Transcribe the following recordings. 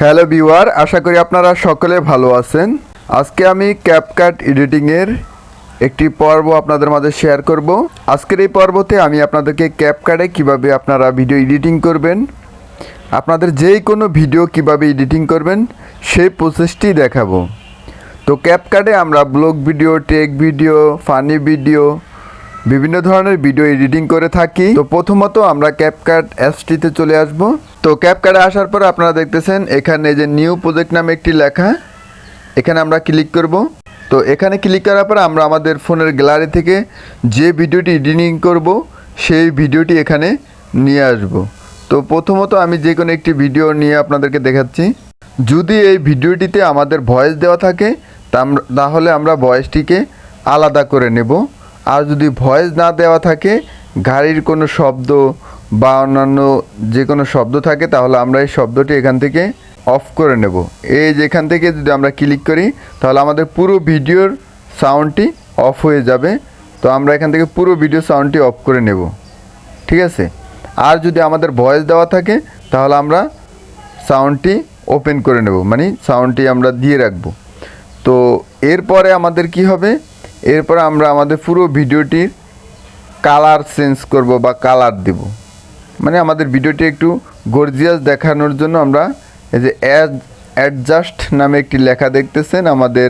Hello viewer আশা করি আপনারা সকলে ভালো আছেন। আজকে আমি ক্যাপকাট এডিটিংয়ের একটি পর্ব আপনাদের মাঝে শেয়ার করব। আজকের এই পর্বতে আমি আপনাদেরকে ক্যাপকাটে কীভাবে আপনারা ভিডিও এডিটিং করবেন, আপনাদের যেই কোনো ভিডিও কীভাবে এডিটিং করবেন, সেই প্রসেসটি দেখাবো। তো ক্যাপকাটে আমরা blog video tech video funny video বিভিন্ন ধরনের ভিডিও এডিটিং করে থাকি। তো প্রথমত আমরা ক্যাপকাট অ্যাপসটিতে চলে আসব। তো ক্যাপকাটে আসার পর আপনারা দেখতেছেন, এখানে যে নিউ প্রজেক্ট নামে একটি লেখা। এখানে আমরা ক্লিক করব। তো এখানে ক্লিক করার পর আমরা আমাদের ফোনের গ্যালারি থেকে যে ভিডিওটি এডিটিং করব, সেই ভিডিওটি এখানে নিয়ে আসব। তো প্রথমত আমি যে কোনো একটি ভিডিও নিয়ে আপনাদেরকে দেখাচ্ছি। যদি এই ভিডিওটিতে আমাদের ভয়েস দেওয়া থাকে তাহলে আমরা ভয়েসটিকে আলাদা করে নেব। আর যদি ভয়েস না দেওয়া থাকে, গাড়ির কোনো শব্দ বা অন্যান্য যে কোনো শব্দ থাকে, তাহলে আমরা এই শব্দটি এখান থেকে অফ করে নেব। এই যে এখান থেকে যদি আমরা ক্লিক করি, তাহলে আমাদের পুরো ভিডিওর সাউন্ডটি অফ হয়ে যাবে। তো আমরা এখান থেকে পুরো ভিডিও সাউন্ডটি অফ করে নেব। ঠিক আছে? আর যদি আমাদের ভয়েস দেওয়া থাকে, তাহলে আমরা সাউন্ডটি ওপেন করে নেব। মানে সাউন্ডটি আমরা দিয়ে রাখব। তো এরপরে আমাদের কি হবে? এরপরে আমরা আমাদের পুরো ভিডিওটির কালার চেঞ্জ করব বা কালার দেব। মানে আমাদের ভিডিওটি একটু গর্জিয়াস দেখানোর জন্য আমরা এই যে অ্যাড, অ্যাডজাস্ট নামে একটি লেখা দেখতেছেন আমাদের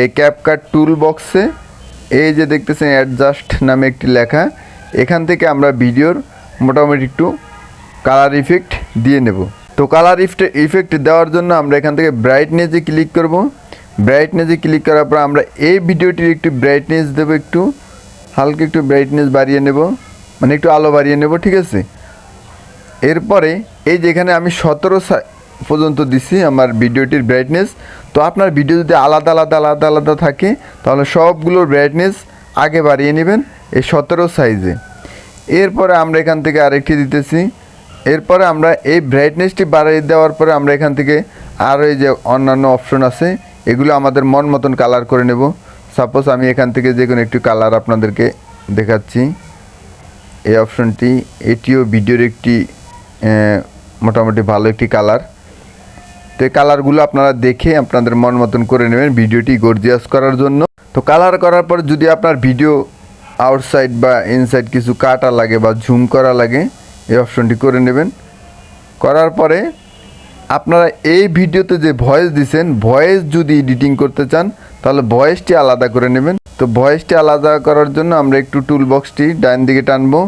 এই ক্যাপকাট টুল বক্সে এই যে দেখতেছেন অ্যাডজাস্ট নামে একটি লেখা। এখান থেকে আমরা ভিডিওর মোটামুটি একটু কালার ইফেক্ট দিয়ে নেব। তো কালার ইফেক্ট দেওয়ার জন্য আমরা এখান থেকে ব্রাইটনেসে ক্লিক করব। ব্রাইটনেসে ক্লিক করার পর আমরা এই ভিডিওটির একটু ব্রাইটনেস দেবো একটু, হালকা একটু ব্রাইটনেস বাড়িয়ে নেব মানে একটু আলো বাড়িয়ে নেব, ঠিক আছে? এরপরে এই যেখানে আমি সতেরো পর্যন্ত দিছি আমার ভিডিওটির ব্রাইটনেস তো আপনার ভিডিও যদি আলাদা আলাদা আলাদা আলাদা থাকে, তাহলে সবগুলোর ব্রাইটনেস আগে বাড়িয়ে নেবেন এই সতেরো সাইজে এরপরে আমরা এখান থেকে আরেকটি দিতেছি। এরপরে আমরা এই ব্রাইটনেসটি বাড়িয়ে দেওয়ার পরে আমরা এখান থেকে আরও এই যে অন্যান্য অপশন আছে এগুলো আমাদের মন মতন কালার করে নেব। সাপোজ আমি এখান থেকে যে কোনো একটি কালার আপনাদেরকে দেখাচ্ছি। এই অপশনটি এটিও ভিডিওর একটি মোটামুটি ভালো একটি কালার তো এই কালারগুলো আপনারা দেখে আপনাদের মন মতন করে নেবেন ভিডিওটি গর্জিয়াস করার জন্য। তো কালার করার পর যদি আপনার ভিডিও আউটসাইড বা ইনসাইড কিছু কাটা লাগে বা ঝুম করা লাগে, এই অপশনটি করে নেবেন। করার পরে আপনারা এই ভিডিওতে যে ভয়েস দিছেন, ভয়েস যদি এডিটিং করতে চান, তাহলে ভয়েসটি আলাদা করে নেবেন। তো ভয়েসটি আলাদা করার জন্য আমরা একটু টুল বক্সটি ডাইন দিকে টানবো।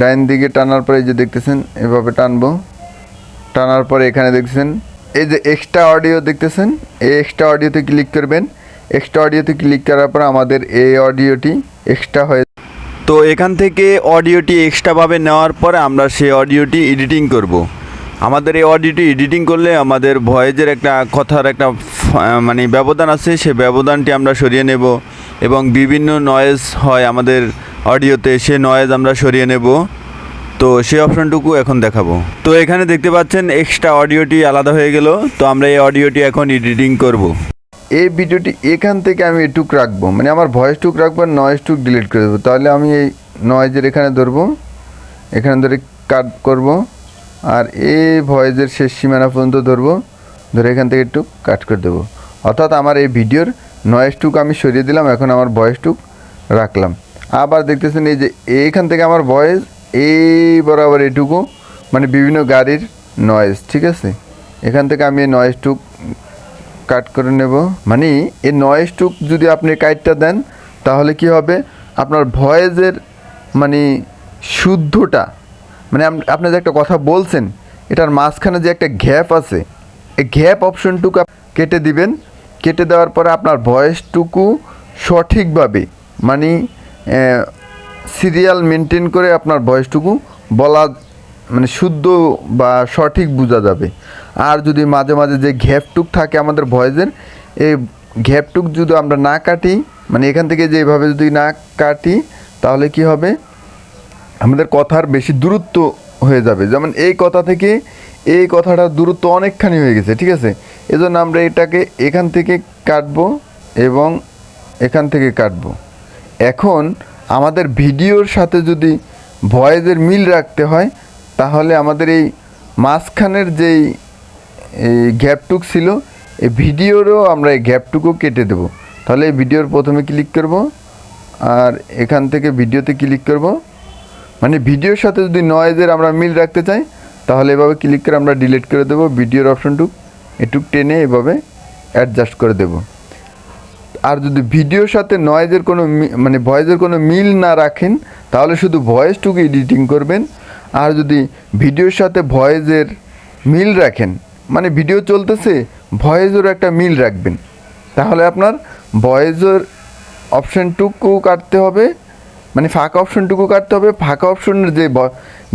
ডাইন দিকে টানার পরে যে দেখতেছেন, এভাবে টানবো। টানার পরে এখানে দেখছেন এই যে এক্সট্রা অডিও দেখতেছেন, এই এক্সট্রা অডিওতে ক্লিক করবেন। এক্সট্রা অডিওতে ক্লিক করার পর আমাদের এই অডিওটি এক্সট্রা হয়ে তো এখান থেকে অডিওটি এক্সট্রাভাবে নেওয়ার পরে আমরা সেই অডিওটি এডিটিং করব। আমাদের এই অডিওটি এডিটিং করলে আমাদের ভয়েজের একটা কথার একটা মানে ব্যবধান আছে সেই ব্যবধানটি আমরা সরিয়ে নেব এবং বিভিন্ন নয়েজ হয় আমাদের অডিওতে সে নয়েজ আমরা সরিয়ে নেব। তো সেই অপশনটুকু এখন দেখাবো। তো এখানে দেখতে পাচ্ছেন এক্সট্রা অডিওটি আলাদা হয়ে গেল। তো আমরা এই অডিওটি এখন এডিটিং করব। এই ভিডিওটি এখান থেকে আমি এটুক রাখব। মানে আমার ভয়েস টুক রাখব আর নয়েজ টুক ডিলিট করে দেবো। তাহলে আমি এই নয়েজের এখানে ধরবো। এখানে ধরে কাট করব। আর এই ভয়েসের শেষ সীমানা পর্যন্ত ধরবো। ধরে এখান থেকে একটু কাট করে দেবো। অর্থাৎ আমার এই ভিডিওর নয়েজ টুক আমি সরিয়ে দিলাম, এখন আমার ভয়েস টুক রাখলাম। আবার দেখতেছেন এই যে এইখান থেকে আমার ভয়েস এই বরাবর এটুকু মানে বিভিন্ন গাড়ির নয়েজ ঠিক আছে? এখান থেকে আমি এই নয়েজ টুক কাট করে নেব। মানে এই নয়েজটুক যদি আপনি কাটটা দেন, তাহলে কি হবে? আপনার ভয়েসের মানে শুদ্ধটা মানে আপনি যে একটা কথা বলছেন, এটার মাঝখানে যে একটা গ্যাপ আছে, এই গ্যাপ অপশনটুকু কেটে দিবেন। কেটে দেওয়ার পরে আপনার ভয়েসটুকু সঠিকভাবে মানে সিরিয়াল মেনটেন করে আপনার ভয়েসটুকু বলা মানে শুদ্ধ বা সঠিক বোঝা যাবে। আর যদি মাঝে মাঝে যে ঘ্যাপটুক থাকে আমাদের ভয়েসের, এই ঘ্যাপটুক যদি আমরা না কাটি মানে এখান থেকে যে এভাবে যদি না কাটি, তাহলে কি হবে? আমাদের কথার বেশি দূরত্ব হয়ে যাবে। যেমন এই কথা থেকে এই কথাটা দূরত্ব অনেকখানি হয়ে গেছে, ঠিক আছে? এজন্য আমরা এটাকে এখান থেকে কাটবো এবং এখান থেকে কাটবো। এখন আমাদের ভিডিওর সাথে যদি ভয়েসের মিল রাখতে হয়, তাহলে আমাদের এই মাঝখানের যেই, এই গ্যাপটুক ছিল, এই ভিডিওরও আমরা এই গ্যাপটুকু কেটে দেবো। তাহলে এই ভিডিওর প্রথমে ক্লিক করব, আর এখান থেকে ভিডিওতে ক্লিক করব। মানে ভিডিওর সাথে যদি নয়েজের আমরা মিল রাখতে চাই, তাহলে এভাবে ক্লিক করে আমরা ডিলিট করে দেবো ভিডিওর অপশনটুক একটু টেনে এভাবে অ্যাডজাস্ট করে দেবো। আর যদি ভিডিওর সাথে নয়েজের কোনো মানে ভয়েসের কোনো মিল না রাখেন, তাহলে শুধু ভয়েসটুকু এডিটিং করবেন। আর যদি ভিডিওর সাথে ভয়েসের মিল রাখেন মানে ভিডিও চলতেছে ভয়েসেরও একটা মিল রাখবেন। তাহলে আপনার ভয়েসের অপশানটুকু কাটতে হবে। মানে ফাঁকা অপশনটুকু কাটতে হবে, ফাঁকা অপশনের যে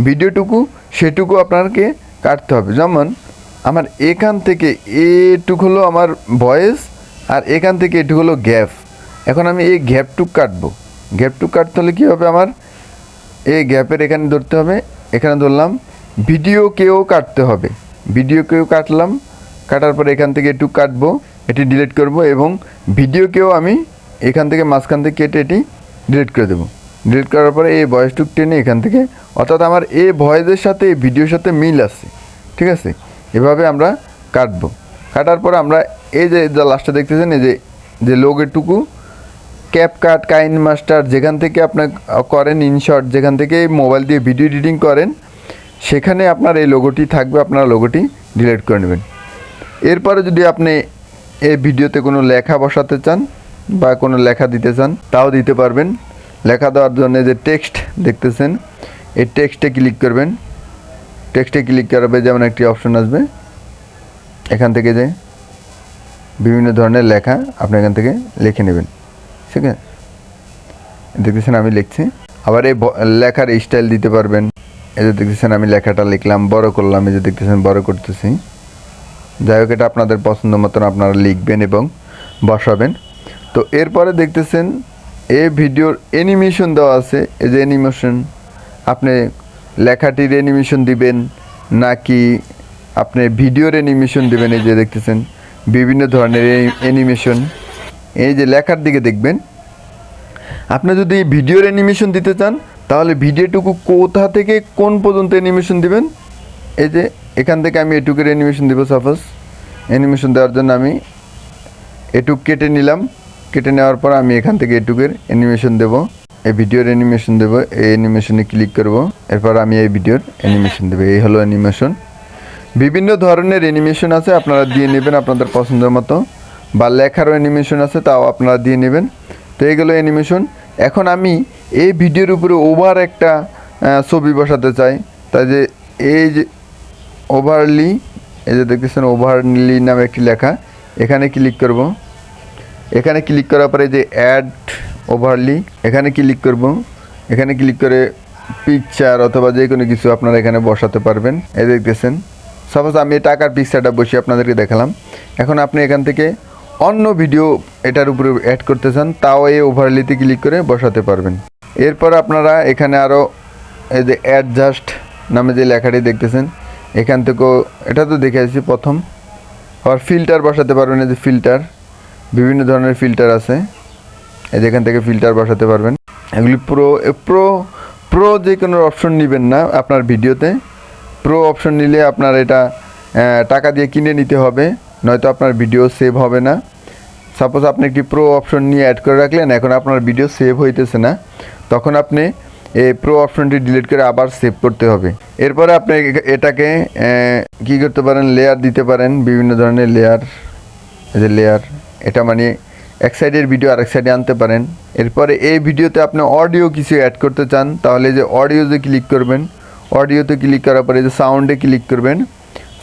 ভিডিওটুকু, সেটুকু আপনাকে কাটতে হবে। যেমন, আমার এখান থেকে এটুক হলো আমার ভয়েস আর এখান থেকে এটুক হলো গ্যাপ এখন আমি এই গ্যাপটুক কাটবো। গ্যাপটুক কাটতে হলে কী হবে আমার এই গ্যাপের এখানে ধরতে হবে? এখানে ধরলাম ভিডিওকেও কাটতে হবে। ভিডিওকেও কাটলাম, কাটার পর এখান থেকে একটু কাটবো, এটি ডিলিট করব এবং ভিডিওকেও আমি এখান থেকে মাঝখান থেকে কেটে এটি ডিলিট করে দেবো। ডিলিট করার পরে এই ভয়েসটুক টেনে এখান থেকে, অর্থাৎ আমার এই ভয়েসের সাথে, এই ভিডিওর সাথে মিল আছে। ঠিক আছে? এভাবে আমরা কাটবো। কাটার পর আমরা এই যে যা লাস্টে দেখতেছেন, এই যে যে লোগেটুকু ক্যাপকাট কাইন মাস্টার যেখান থেকে আপনার করেন ইনশর্ট যেখান থেকে মোবাইল দিয়ে ভিডিও এডিটিং করেন, সেখানে আপনার এই লোগোটি থাকবে, আপনার লোগোটি ডিলিট করে নেবেন। এরপরে যদি আপনি এই ভিডিওতে কোনো লেখা বসাতে চান, বা কোনো লেখা দিতে চান, তাও দিতে পারবেন। লেখা দেওয়ার জন্য যে টেক্সট দেখতেছেন, এই টেক্সটে ক্লিক করবেন। টেক্সটে ক্লিক করবে যেমন একটি অপশন আসবে, এখান থেকে যে বিভিন্ন ধরনের লেখা আপনি এখান থেকে লিখে নেবেন। ঠিক আছে? দেখতেছেন আমি লিখছি। আবার এই লেখার স্টাইল দিতে পারবেন। এই যে দেখতেছেন আমি লেখাটা লিখলাম, বড় করলাম, এই যে দেখতেছেন বড় করতেছি। যাই হোক, এটা আপনাদের পছন্দ মতন আপনারা লিখবেন এবং বসাবেন। তো এরপরে দেখতেছেন এই ভিডিওর অ্যানিমেশন দেওয়া আছে। এই যে অ্যানিমেশন আপনি লেখাটির অ্যানিমেশন দিবেন নাকি আপনি ভিডিওর অ্যানিমেশন দিবেন, এই যে দেখতেছেন, বিভিন্ন ধরনের অ্যানিমেশন এই যে লেখার দিকে দেখবেন। আপনি যদি ভিডিওর অ্যানিমেশন দিতে চান, তাহলে ভিডিওটুকু কোথা থেকে কোন পর্যন্ত অ্যানিমেশন দিবেন? এই যে এখান থেকে আমি এটুকের অ্যানিমেশন দেবো সাপোজ অ্যানিমেশন দেওয়ার জন্য আমি এটুক কেটে নিলাম। কেটে নেওয়ার পর আমি এখান থেকে এটুকের অ্যানিমেশন দেব। এই ভিডিওর অ্যানিমেশন দেব, এই অ্যানিমেশনে ক্লিক করব। এরপর আমি এই ভিডিওর অ্যানিমেশন দেবো। এই হলো অ্যানিমেশন বিভিন্ন ধরনের অ্যানিমেশন আছে, আপনারা দিয়ে নেবেন আপনাদের পছন্দের মতো। বা লেখারও অ্যানিমেশন আছে, তাও আপনারা দিয়ে নেবেন। তো এইগুলো অ্যানিমেশন এখন আমি এই ভিডিওর উপরে ওভার একটা ছবি বসাতে চাই। তাই যে এই যে ওভারলি এই যে দেখতেছেন ওভারলি নামে একটি লেখা। এখানে ক্লিক করব। এখানে ক্লিক করার পরে যে অ্যাড ওভারলি এখানে ক্লিক করব। এখানে ক্লিক করে পিকচার অথবা যে কোনো কিছু আপনারা এখানে বসাতে পারবেন। এ দেখতেছেন সাপোজ আমি টাকার পিকচারটা বসিয়ে আপনাদেরকে দেখালাম। এখন আপনি এখান থেকে অন্য ভিডিও এটার উপরে অ্যাড করতে চান, তাও এই ওভারলিতে ক্লিক করে বসাতে পারবেন। এরপর আপনারা এখানে আরও এই যে অ্যাডজাস্ট নামে যে লেখাটি দেখতেছেন, এখান থেকেও, এটা তো দেখে আসছি প্রথম। আবার ফিল্টার বসাতে পারবেন, এই যে ফিল্টার বিভিন্ন ধরনের ফিল্টার আছে। এই যে এখান থেকে ফিল্টার বসাতে পারবেন। এগুলি প্রো প্রো প্রো যে কোনো অপশন নেবেন না আপনার ভিডিওতে। প্রো অপশন নিলে আপনার এটা টাকা দিয়ে কিনে নিতে হবে, নয়তো আপনার ভিডিও সেভ হবে না। সাপোজ আপনি একটি প্রো অপশন নিয়ে অ্যাড করে রাখলেন, এখন আপনার ভিডিও সেভ হইতেছে না। তখন আপনি এই প্রো অপশনটি ডিলিট করে আবার সেভ করতে হবে। এরপরে আপনি এটাকে কি করতে পারেন? লেয়ার দিতে পারেন, বিভিন্ন ধরনের লেয়ার এই যে লেয়ার এটা মানে এক সাইডের ভিডিও আরেক সাইডে আনতে পারেন। এরপরে এই ভিডিওতে আপনি অডিও কিছু অ্যাড করতে চান, তাহলে যে অডিওতে ক্লিক করবেন অডিওতে ক্লিক করার পরে যে সাউন্ডে ক্লিক করবেন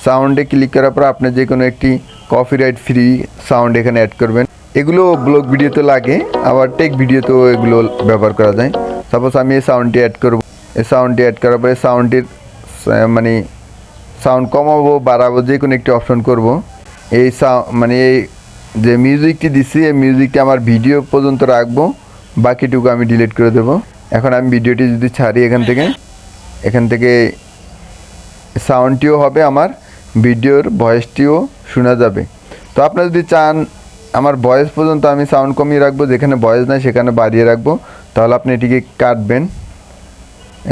সাউন্ডে ক্লিক করার পর আপনি যে কোনো একটি কপিরাইট ফ্রি সাউন্ড এখানে অ্যাড করবেন। এগুলো ব্লগ ভিডিওতে লাগে, আবার টেক ভিডিওতেও এগুলো ব্যবহার করা যায়। সাপোজ আমি এই সাউন্ডটি অ্যাড করব, এই সাউন্ডটি অ্যাড করার পরে সাউন্ডটির মানে সাউন্ড কমাবো, বাড়াবো যে কোনো একটি অপশন করব। এই মানে এই যে মিউজিকটি দিচ্ছি এই মিউজিকটি আমার ভিডিও পর্যন্ত রাখব। বাকিটুকু আমি ডিলিট করে দেবো। এখন আমি ভিডিওটি যদি ছাড়ি এখান থেকে এখান থেকে সাউন্ডটিও হবে আমার, ভিডিওর ভয়েসটিও শোনা যাবে। তো আপনারা যদি চান, আমার ভয়েস পর্যন্ত আমি সাউন্ড কমিয়ে রাখব, যেখানে ভয়েস নাই সেখানে বাড়িয়ে রাখব, তাহলে আপনি এটিকে কাটবেন।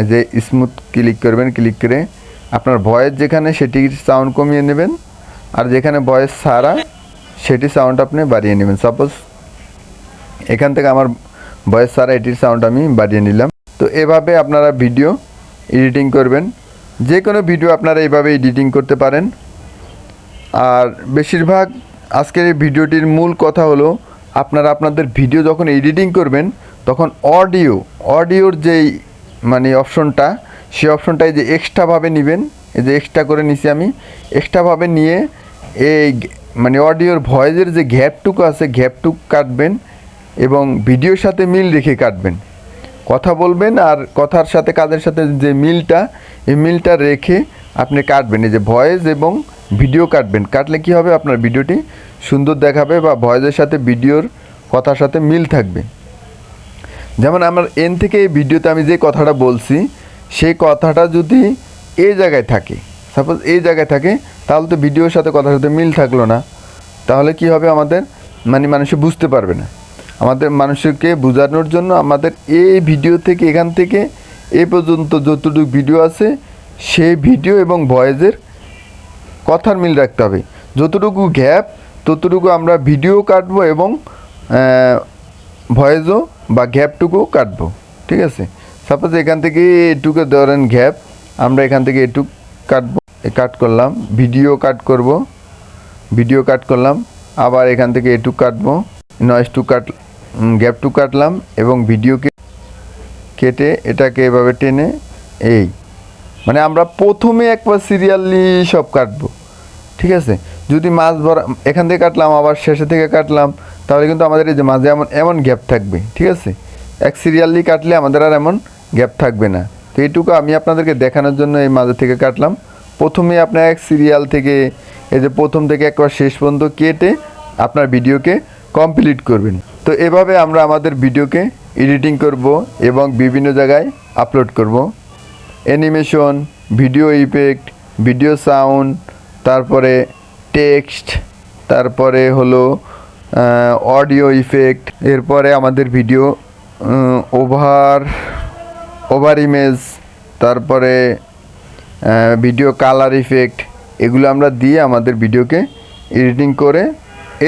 যে স্মুথ ক্লিক করবেন ক্লিক করে আপনার ভয়েস যেখানে সেটির সাউন্ড কমিয়ে নেবেন। আর যেখানে ভয়েস ছাড়া সেটি সাউন্ড আপনি বাড়িয়ে নেবেন। সাপোজ এখান থেকে আমার ভয়েস ছাড়া এটির সাউন্ড আমি বাড়িয়ে নিলাম। তো এভাবে আপনারা ভিডিও এডিটিং করবেন। যে কোনো ভিডিও আপনারা এইভাবে এডিটিং করতে পারেন। আর বেশিরভাগ আজকের এই ভিডিওটির মূল কথা হলো, আপনারা আপনাদের ভিডিও যখন এডিটিং করবেন, তখন অডিও অডিওর যেই মানে অপশনটা সেই অপশনটাই যে এক্সট্রাভাবে নেবেন, এই যে এক্সট্রা করে নিছি আমি এক্সট্রাভাবে নিয়ে এই মানে অডিওর ভয়েসের যে গ্যাপটুকু আছে, গ্যাপটুকু কাটবেন এবং ভিডিওর সাথে মিল রেখে কাটবেন। কথা বলবেন আর কথার সাথে, কাজের সাথে যে মিলটা, এই মিলটা রেখে আপনি কাটবেন। এই যে ভয়েস এবং ভিডিও কাটবেন। কাটলে কি হবে? আপনার ভিডিওটি সুন্দর দেখাবে বা ভয়েসের সাথে, ভিডিওর কথার সাথে মিল থাকবে। যেমন আমার এন থেকে এই ভিডিওতে আমি যে কথাটা বলছি, সেই কথাটা যদি এই জায়গায় থাকে সাপোজ এই জায়গায় থাকে, তাহলে তো ভিডিওর সাথে কথার সাথে মিল থাকল না। তাহলে কি হবে আমাদের? মানে মানুষে বুঝতে পারবে না। আমাদের মানুষকে বোঝানোর জন্য আমাদের এই ভিডিও থেকে, এখান থেকে, এ পর্যন্ত যতটুকু ভিডিও আছে, সেই ভিডিও এবং ভয়েসের কথার মিল রাখতে হবে। যতটুকু গ্যাপ, ততটুকু আমরা ভিডিও কাটবো এবং ভয়েসও বা গ্যাপটুকু কাটবো। ঠিক আছে? সাপোজ এখান থেকে এটুকু ধরেন গ্যাপ, আমরা এখান থেকে এটুক কাটবো। কাট করলাম ভিডিও কাট করব ভিডিও কাট করলাম, আবার এখান থেকে এটুক কাটবো নয়েস টু কাট গ্যাপ টু কাটলাম এবং ভিডিওকে কেটে এটাকে এভাবে টেনে এই মানে আমরা প্রথমে একবার সিরিয়ালি সব কাটবো, ঠিক আছে? যদি মাছ ভরা এখান থেকে কাটলাম, আবার শেষে থেকে কাটলাম, তাহলে কিন্তু আমাদের এই যে মাঝে এমন এমন গ্যাপ থাকবে, ঠিক আছে? এক সিরিয়ালি কাটলে আমাদের আর এমন গ্যাপ থাকবে না। তো এইটুকু আমি আপনাদেরকে দেখানোর জন্য এই মাঝে থেকে কাটলাম। প্রথমে আপনার এক সিরিয়াল থেকে, এই যে প্রথম থেকে একবার শেষ পর্যন্ত কেটে আপনার ভিডিওকে কমপ্লিট করবেন। তো এভাবে আমরা আমাদের ভিডিওকে এডিটিং করব এবং বিভিন্ন জায়গায় আপলোড করব। Animation video effect video sound তারপরে টেক্সট তারপরে হলো অডিও ইফেক্ট এরপরে আমাদের ভিডিও ওভার ওভার ইমেজ তারপরে ভিডিও কালার ইফেক্ট এগুলো আমরা দিয়ে আমাদের ভিডিওকে এডিটিং করে,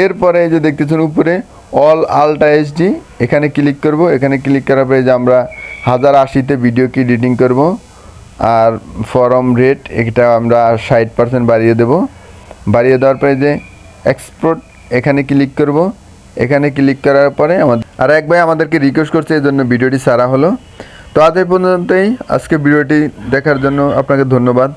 এরপরে যে দেখতেছেন উপরে অল আলটা এইচডি এখানে ক্লিক করব, এখানে ক্লিক করার পরে যে আমরা হাজার আশিতে ভিডিওকে এডিটিং করব, আর ফরম রেট এটা আমরা ষাট পার্সেন্ট বাড়িয়ে দেব, বাড়িয়ে দেওয়ার পরে যে এক্সপোর্ট এখানে ক্লিক করব, এখানে ক্লিক করার পরে আমাদের, আর এক ভাই আমাদেরকে রিকোয়েস্ট করছে, এই জন্য ভিডিওটি সারা হলো। তো আজ এই পর্যন্তই। আজকে ভিডিওটি দেখার জন্য আপনাকে ধন্যবাদ।